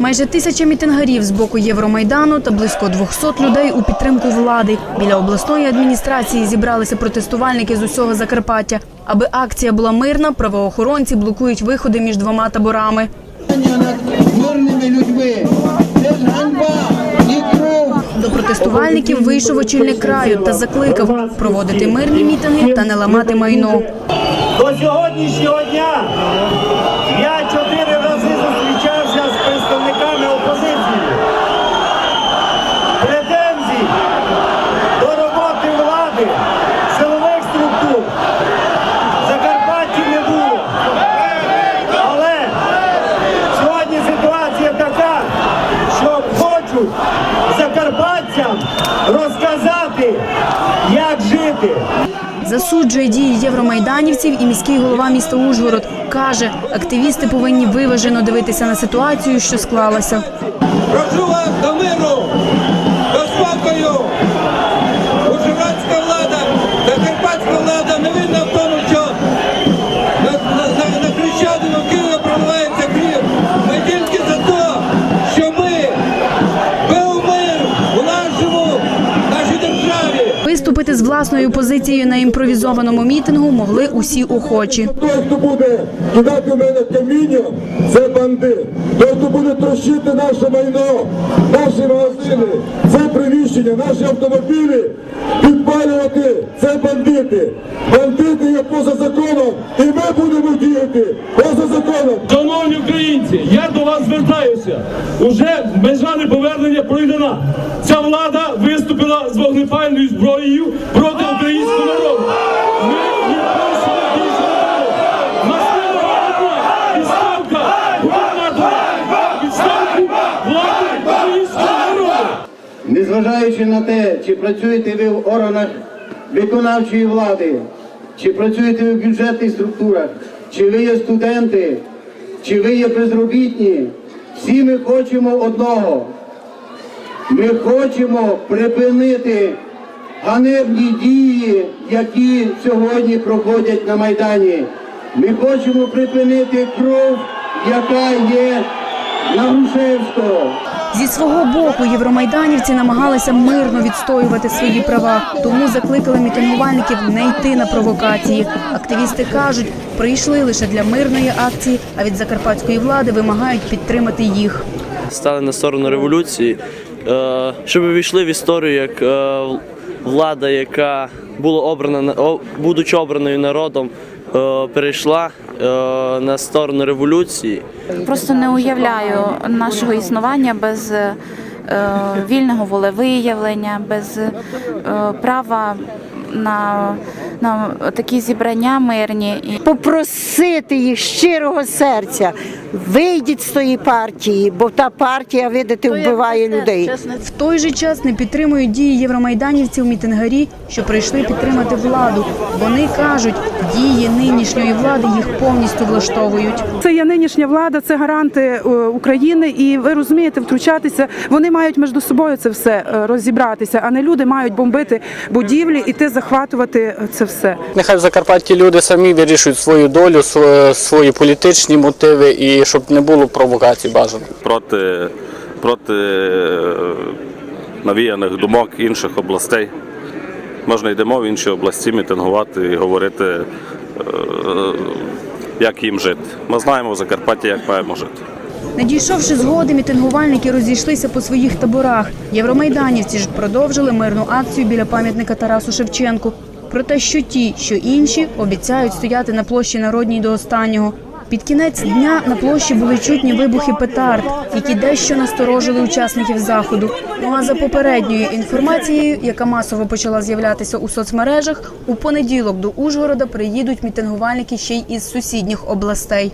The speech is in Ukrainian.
Майже тисяча мітингарів з боку Євромайдану та близько 200 людей у підтримку влади. Біля обласної адміністрації зібралися протестувальники з усього Закарпаття. Аби акція була мирна, правоохоронці блокують виходи між двома таборами. мирними людьми. До протестувальників вийшов очільник краю та закликав проводити мирні мітинги та не ламати майно. До сьогоднішнього дня я чотири рази зустрічався з представниками опозиції. Претензій до роботи влади, силових структур в Закарпатті не було. Але сьогодні ситуація така, що хочуть закарпатцям розказати, як жити. Засуджує дії євромайданівців і міський голова міста Ужгород. Каже, активісти повинні виважено дивитися на ситуацію, що склалася. Прошу вас до миру, до спокою. Ужгородська Виступити з власною позицією на імпровізованому мітингу могли усі охочі. Той, хто буде кидати в мене каміння, це бандит. Той, хто буде трощити наше майно, наші магазини, це приміщення, наші автомобілі, підпалювати, це бандити. Бандити є поза законом, і ми будемо діяти поза законом. Шановні українці, я до вас звертаюся. Уже межа неповернення пройдена. Ця влада виступила з вогнепальною зброєю проти українського народу. Ми не відставка українського народу. Незважаючи на те, чи працюєте ви в органах виконавчої влади, чи працюєте ви в бюджетних структурах, чи ви є студенти, чи ви є безробітні, всі ми хочемо одного. Ми хочемо припинити ганебні дії, які сьогодні проходять на Майдані. Ми хочемо припинити кров, яка є на Грушевського. Зі свого боку євромайданівці намагалися мирно відстоювати свої права, тому закликали мітингувальників не йти на провокації. Активісти кажуть, прийшли лише для мирної акції, а від закарпатської влади вимагають підтримати їх. стали на сторону революції, щоб увійшли в історію як е, влада, яка була обрана на- будучи обраною народом, е, перейшла е, на сторону революції. Просто не уявляю нашого існування без е, вільного волевиявлення, без е, права на, на такі зібрання мирні. І попросити їх щирого серця. Вийдіть з тої партії, бо та партія, видите, вбиває людей. В той же час не підтримують дії євромайданівців мітингарі, що прийшли підтримати владу. Вони кажуть, дії нинішньої влади їх повністю влаштовують. Це є нинішня влада, це гаранти е, України, і ви розумієте, втручатися. Вони мають між собою це все е, розібратися, а не люди мають бомбити будівлі і ти захватувати е, це все. Нехай в Закарпатті люди самі вирішують свою долю, свої політичні мотиви і щоб не було провокацій бажано. проти, проти е, навіяних думок інших областей. Можна йдемо в інші області мітингувати і говорити, е, як їм жити. Ми знаємо в Закарпатті, як маємо жити. Не дійшовши згоди, мітингувальники розійшлися по своїх таборах. Євромайданівці ж продовжили мирну акцію біля пам'ятника Тарасу Шевченку. Проте, що ті, що інші обіцяють стояти на площі народній до останнього. Під кінець дня на площі були чутні вибухи петард, які дещо насторожили учасників заходу. Ну а за попередньою інформацією, яка масово почала з'являтися у соцмережах, у понеділок до Ужгорода приїдуть мітингувальники ще й із сусідніх областей.